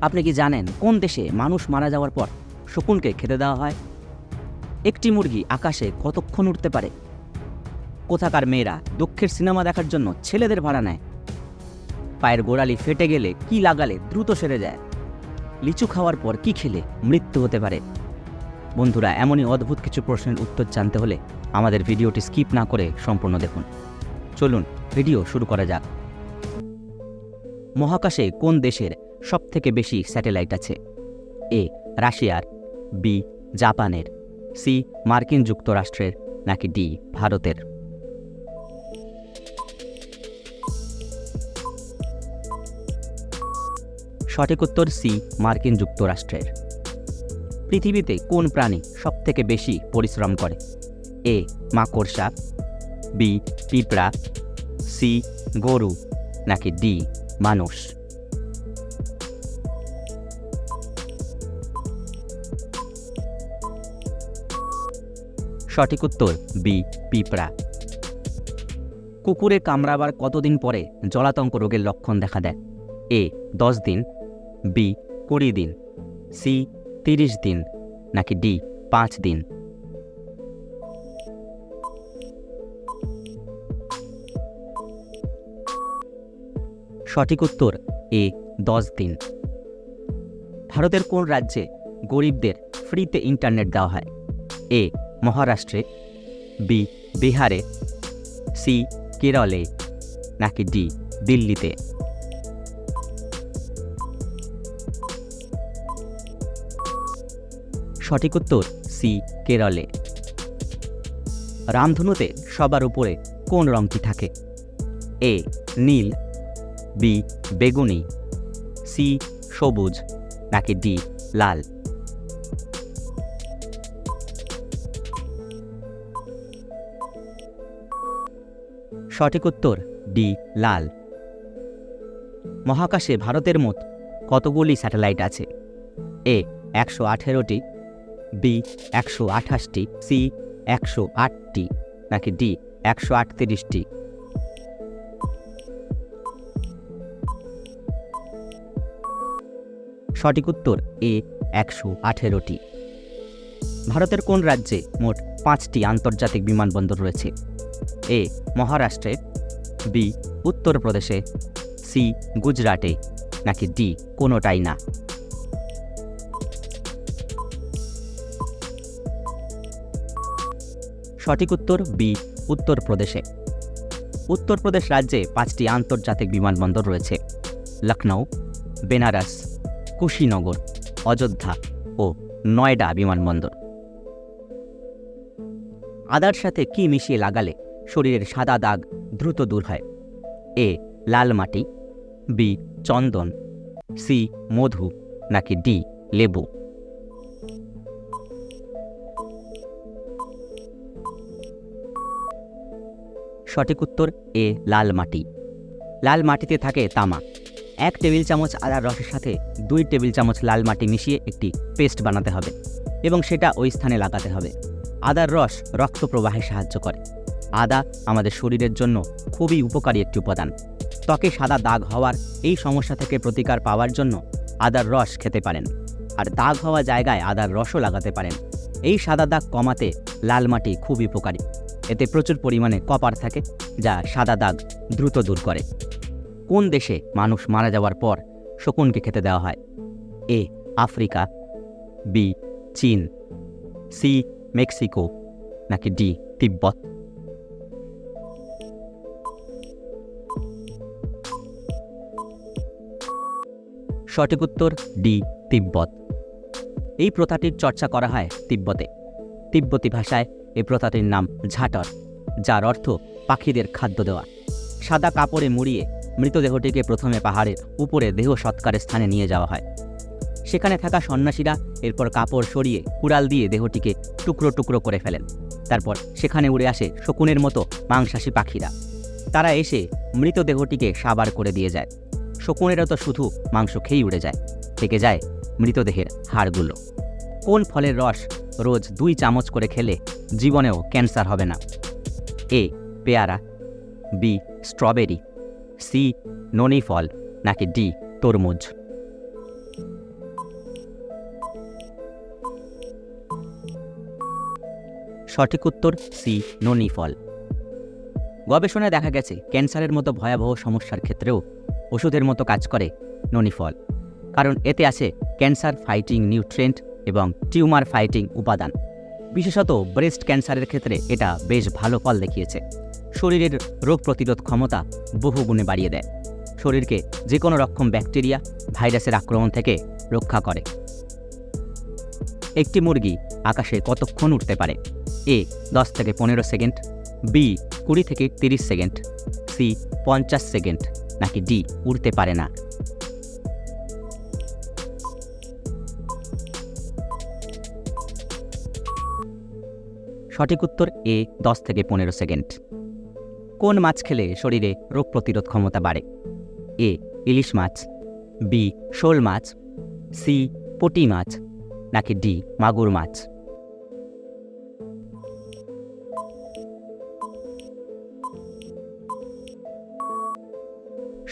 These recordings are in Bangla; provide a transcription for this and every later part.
আপনি কি জানেন কোন দেশে মানুষ মারা যাওয়ার পর শকুনকে খেতে দেওয়া হয়? একটি মুরগি আকাশে কতক্ষণ উঠতে পারে? কোথাকার মেয়েরা দক্ষের সিনেমা দেখার জন্য ছেলেদের ভাড়া নেয়? পায়ের গোড়ালি ফেটে গেলে কি লাগালে দ্রুত সেরে যায়? লিচু খাওয়ার পর কি খেলে মৃত্যু হতে পারে? বন্ধুরা, এমনই অদ্ভুত কিছু প্রশ্নের উত্তর জানতে হলে আমাদের ভিডিওটি স্কিপ না করে সম্পূর্ণ দেখুন। চলুন, ভিডিও শুরু করা যাক। মহাকাশে কোন দেশের সবথেকে বেশি স্যাটেলাইট আছে। এ, রাশিয়ার, বি, জাপানের, সি, মার্কিন যুক্তরাষ্ট্রের, নাকি ডি, ভারতের। সঠিক উত্তর সি, মার্কিন যুক্তরাষ্ট্রের। পৃথিবীতে কোন প্রাণী সবথেকে বেশি পরিশ্রম করে? এ, মাকড়সা, বি, পিঁপড়া, সি, গরু, নাকি ডি, মানুষ। সঠিক উত্তর বি পিঁপড়া। কুকুরে কামড়াবার কতদিন পরে জলাতঙ্ক রোগের লক্ষণ দেখা দেয়? এ দশ দিন। বি কুড়ি দিন। সি তিরিশ দিন। নাকি ডি পাঁচ দিন। সঠিক উত্তর এ দশ দিন। ভারতের কোন রাজ্যে গরিবদের ফ্রিতে ইন্টারনেট দেওয়া হয়? এ মহারাষ্ট্রে, বি, বিহারে, সি, কেরলে, নাকি ডি, দিল্লিতে? সঠিক উত্তর, সি, কেরলে। রামধনুতে সবার উপরে কোন রঙটি থাকে? এ, নীল, বি, বেগুনি, সি, সবুজ, নাকি ডি, লাল? সঠিক উত্তর ডি, লাল। মহাকাশে ভারতের মোট কতগুলি স্যাটেলাইট আছে? এ, একশো আঠেরোটি, বি, একশো আঠাশটি, সি, একশো আটটি, নাকি ডি, একশো আটত্রিশটি? সঠিক উত্তর এ, একশো আঠেরোটি। ভারতের কোন রাজ্যে মোট পাঁচটি আন্তর্জাতিক বিমানবন্দর রয়েছে? এ, মহারাষ্ট্রে, বি, উত্তরপ্রদেশে, সি, গুজরাটে, নাকি ডি, কোনোটাই না। সঠিক উত্তর, বি, উত্তরপ্রদেশে। উত্তরপ্রদেশ রাজ্যে পাঁচটি আন্তর্জাতিক বিমানবন্দর রয়েছে। লখনৌ বেনারস, কুশিনগর, অযোধ্যা ও নয়ডা বিমানবন্দর। আদার সাথে কি মিশিয়ে লাগালে শরীরের সাদা দাগ দ্রুত দূর হয়। এ, লাল মাটি। বি, চন্দন। সি, মধু। নাকি ডি, লেবু। সঠিক উত্তর, এ, লাল মাটি। লাল মাটিতে থাকে তামা। এক টেবিল চামচ আদার রসের সাথে দুই টেবিল চামচ লাল মাটি মিশিয়ে একটি পেস্ট বানাতে হবে এবং সেটা ওই স্থানে লাগাতে হবে। আদার রস রক্ত প্রবাহে সাহায্য করে। আদা আমাদের শরীরের জন্য খুবই উপকারী একটি উপাদান। ত্বকে সাদা দাগ হওয়ার এই সমস্যা থেকে প্রতিকার পাওয়ার জন্য আদার রস খেতে পারেন। আর দাগ হওয়া জায়গায় আদার রসও লাগাতে পারেন। এই সাদা দাগ কমাতে লাল মাটি খুবই উপকারী। এতে প্রচুর পরিমাণে কপার থাকে, যা সাদা দাগ দ্রুত দূর করে। কোন দেশে মানুষ মারা যাওয়ার পর শকুনকে খেতে দেওয়া হয়? এ, আফ্রিকা, বি, চীন, সি, মেক্সিকো, নাকি ডি, তিব্বত? সঠিক উত্তর ডি, তিব্বত। এই প্রথাটির চর্চা করা হয় তিব্বতে। তিব্বতী ভাষায় এই প্রথাটির নাম ঝাটর, যার অর্থ পাখিদের খাদ্য দেওয়া। সাদা কাপড়ে মুড়িয়ে মৃতদেহটিকে প্রথমে পাহাড়ের উপরে দেহ সৎকারের স্থানে নিয়ে যাওয়া হয়। সেখানে থাকা সন্ন্যাসীরা এরপর কাপড় সরিয়ে কুড়াল দিয়ে দেহটিকে টুকরো টুকরো করে ফেলেন। তারপর সেখানে উড়ে আসে শকুনের মতো মাংসাশী পাখিরা। তারা এসে মৃতদেহটিকে সাবার করে দিয়ে যায়। শকুনেরা তো শুধু মাংস খেয়েই উড়ে যায়। থেকে যায় মৃতদেহের হাড়গুলো। কোন ফলের রস রোজ দুই চামচ করে খেলে জীবনেও ক্যান্সার হবে না? এ, পেয়ারা, বি, স্ট্রবেরি, সি, ননি ফল, নাকি ডি, তরমুজ। সঠিক উত্তর, সি, ননি ফল। গবেষণায় দেখা গেছে, ক্যান্সারের মতো ভয়াবহ সমস্যার ক্ষেত্রেও ওষুধের মতো কাজ করে ননি ফল কারণ এতে আছে ক্যান্সার ফাইটিং নিউট্রেন্ট এবং টিউমার ফাইটিং উপাদান। বিশেষত ব্রেস্ট ক্যান্সারের ক্ষেত্রে এটা বেশ ভালো ফল দেখিয়েছে। শরীরের রোগ প্রতিরোধ ক্ষমতা বহু গুণে বাড়িয়ে দেয়। শরীরকে যে কোনো রকম ব্যাকটেরিয়া, ভাইরাসের আক্রমণ থেকে রক্ষা করে। একটি মুরগি আকাশে কতক্ষণ উঠতে পারে? এ, দশ থেকে পনেরো সেকেন্ড, বি, কুড়ি থেকে তিরিশ সেকেন্ড, সি, পঞ্চাশ সেকেন্ড। নাকি ডি, উড়তে পারে না। সঠিক উত্তর এ, দশ থেকে পনেরো সেকেন্ড। কোন মাছ খেলে শরীরে রোগ প্রতিরোধ ক্ষমতা বাড়ে? এ, ইলিশ মাছ, বি, শোল মাছ, সি, পটি মাছ, নাকি ডি, মাগুর মাছ?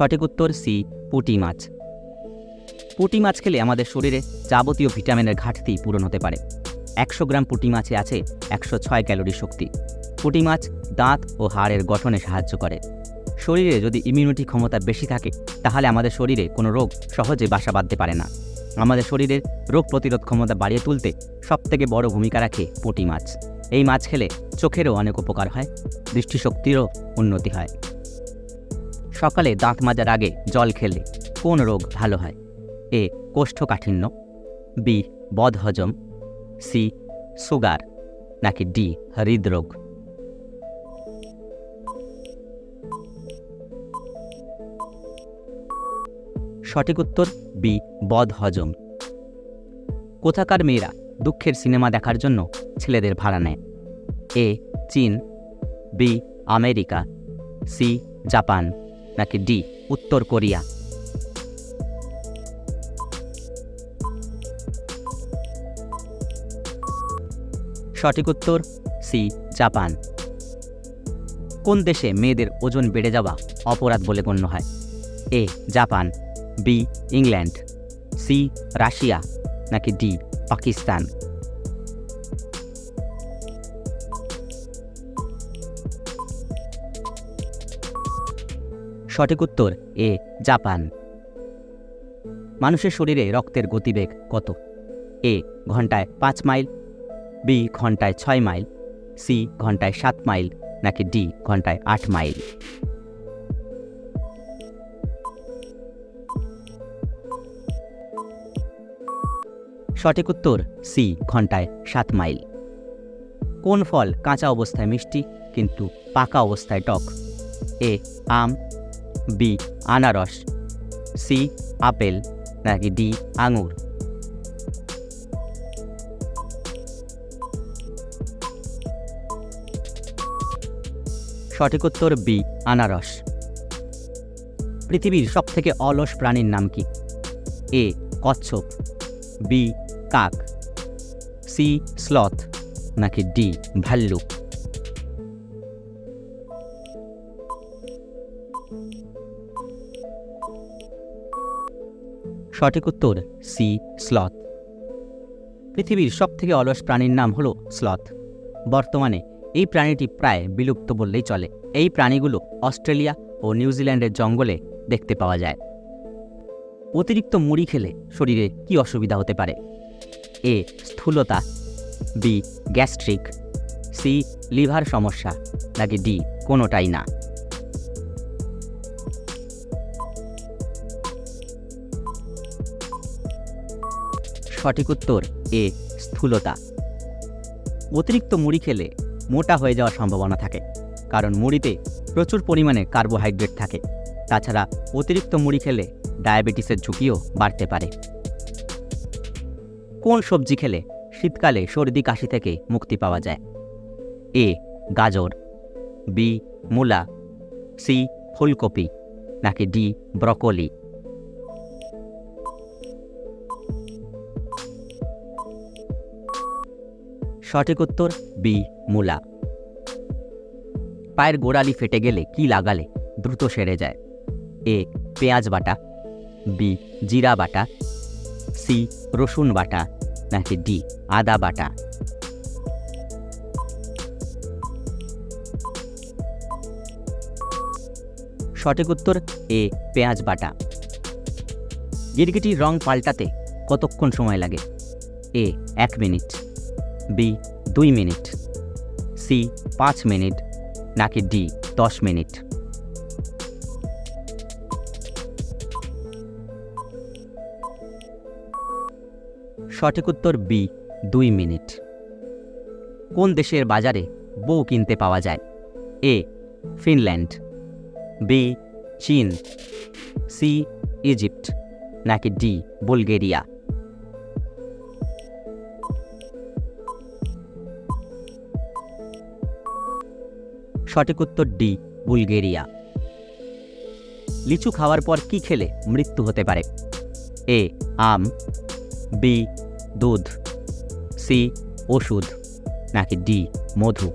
সঠিক উত্তর সি, পুঁটি মাছ। পুঁটি মাছ খেলে আমাদের শরীরে যাবতীয় ভিটামিনের ঘাটতি পূরণ হতে পারে। একশো গ্রাম পুঁটি মাছে আছে একশো ছয় ক্যালোরি শক্তি। পুঁটি মাছ দাঁত ও হাড়ের গঠনে সাহায্য করে। শরীরে যদি ইমিউনিটি ক্ষমতা বেশি থাকে, তাহলে আমাদের শরীরে কোনো রোগ সহজে বাসা বাঁধতে পারে না। আমাদের শরীরের রোগ প্রতিরোধ ক্ষমতা বাড়িয়ে তুলতে সবথেকে বড় ভূমিকা রাখে পুঁটি মাছ। এই মাছ খেলে চোখেরও অনেক উপকার হয়, দৃষ্টিশক্তিরও উন্নতি হয়। সকালে দাঁত মাজার আগে জল খেলে কোন রোগ ভালো হয়? এ, কোষ্ঠকাঠিন্য, বি, বদহজম, সি, সুগার, নাকি ডি, হৃদরোগ? সঠিক উত্তর, বি, বদহজম। কোথাকার মেয়েরা দুঃখের সিনেমা দেখার জন্য ছেলেদের ভাড়া নেয়? এ, চীন, বি, আমেরিকা, সি, জাপান। নাকি ডি, উত্তর কোরিয়া। সঠিক উত্তর, সি, জাপান। কোন দেশে মেয়েদের ওজন বেড়ে যাওয়া অপরাধ বলে গণ্য হয়? A, Japan, B, England, C, Russia, নাকি ডি, পাকিস্তান? সঠিক উত্তর, এ, জাপান। মানুষের শরীরে রক্তের গতিবেগ কত? এ, ঘন্টায় পাঁচ মাইল, বি, ঘন্টায় ছয় মাইল, সি, ঘন্টায় সাত মাইল, নাকি ডি, ঘন্টায় আট মাইল? সঠিক উত্তর, সি, ঘন্টায় সাত মাইল। কোন ফল কাঁচা অবস্থায় মিষ্টি, কিন্তু পাকা অবস্থায় টক? এ, আম বি, আনারস, সি, আপেল, নাকি ডি, আঙুর? সঠিক উত্তর বি, আনারস। পৃথিবীর সবথেকে অলস প্রাণীর নাম কি? এ, কচ্ছপ, বি, কাক, সি, স্লথ, নাকি ডি ভাল্লুক সঠিক উত্তর সি স্লথ পৃথিবীর সবথেকে অলস প্রাণীর নাম হলো স্লথ বর্তমানে এই প্রাণীটি প্রায় বিলুপ্ত বললেই চলে। এই প্রাণীগুলো অস্ট্রেলিয়া ও নিউজিল্যান্ডের জঙ্গলে দেখতে পাওয়া যায়। অতিরিক্ত মুড়ি খেলে শরীরে কি অসুবিধা হতে পারে? এ, স্থূলতা। B, gastric. সি, লিভার সমস্যা। নাকি ডি, কোনোটাই না। সঠিক উত্তর এ, স্থূলতা। অতিরিক্ত মুড়ি খেলে মোটা হয়ে যাওয়ার সম্ভাবনা থাকে, কারণ মুড়িতে প্রচুর পরিমাণে কার্বোহাইড্রেট থাকে। তাছাড়া অতিরিক্ত মুড়ি খেলে ডায়াবেটিসের ঝুঁকিও বাড়তে পারে। কোন সবজি খেলে শীতকালে সর্দি কাশি থেকে মুক্তি পাওয়া যায়? এ, গাজর, বি, মূলা, সি, ফুলকপি, নাকি ডি, ব্রকোলি? সঠিক উত্তর বি, মূলা। পায়ের গোড়ালি ফেটে গেলে কি লাগালে দ্রুত সেরে যায়? এ, পেঁয়াজ বাটা, বি, জিরা বাটা, সি, রসুন বাটা, নাকি ডি, আদা বাটা? সঠিক উত্তর এ, পেঁয়াজ বাটা। গিরগিটির রং পাল্টাতে কতক্ষণ সময় লাগে? এ, এক মিনিট। বি দুই মিনিট। সি পাঁচ মিনিট। নাকি ডি দশ মিনিট। সঠিক উত্তর বি দুই মিনিট। কোন দেশের বাজারে বউ কিনতে পাওয়া যায়? A Finland. বি চীন। C Egypt. নাকি ডি বুলগেরিয়া। সঠিক উত্তর ডি, বুলগেরিয়া। লিচু খাওয়ার পর কি খেলে মৃত্যু হতে পারে? এ, আম, বি, দুধ, সি, ওষুধ, নাকি ডি, মধু?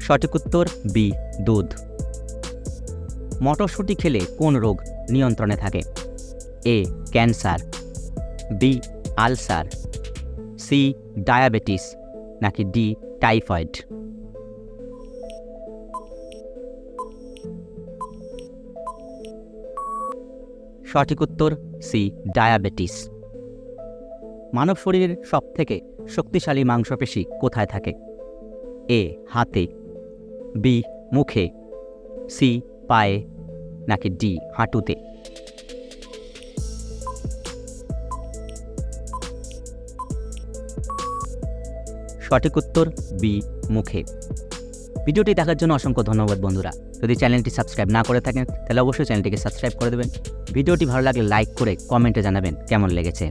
সঠিক উত্তর বি, দুধ। মটরশুঁটি খেলে কোন রোগ নিয়ন্ত্রণে থাকে? A, cancer. B ulcer C diabetes নাকি ডি টাইফয়েড সঠিক উত্তর সি ডায়াবেটিস মানব শরীরের সবথেকে শক্তিশালী মাংসপেশি কোথায় থাকে? এ হাতে. বি মুখে. সি পায়ে. নাকি ডি হাঁটুতে? সঠিক উত্তর বি, মুখে। ভিডিওটি দেখার জন্য অসংখ্য ধন্যবাদ বন্ধুরা। যদি চ্যানেলটি সাবস্ক্রাইব না করে থাকেন, তাহলে অবশ্যই চ্যানেলটিকে সাবস্ক্রাইব করে দেবেন। ভিডিওটি ভালো লাগলে লাইক করে কমেন্টে জানাবেন কেমন লেগেছে।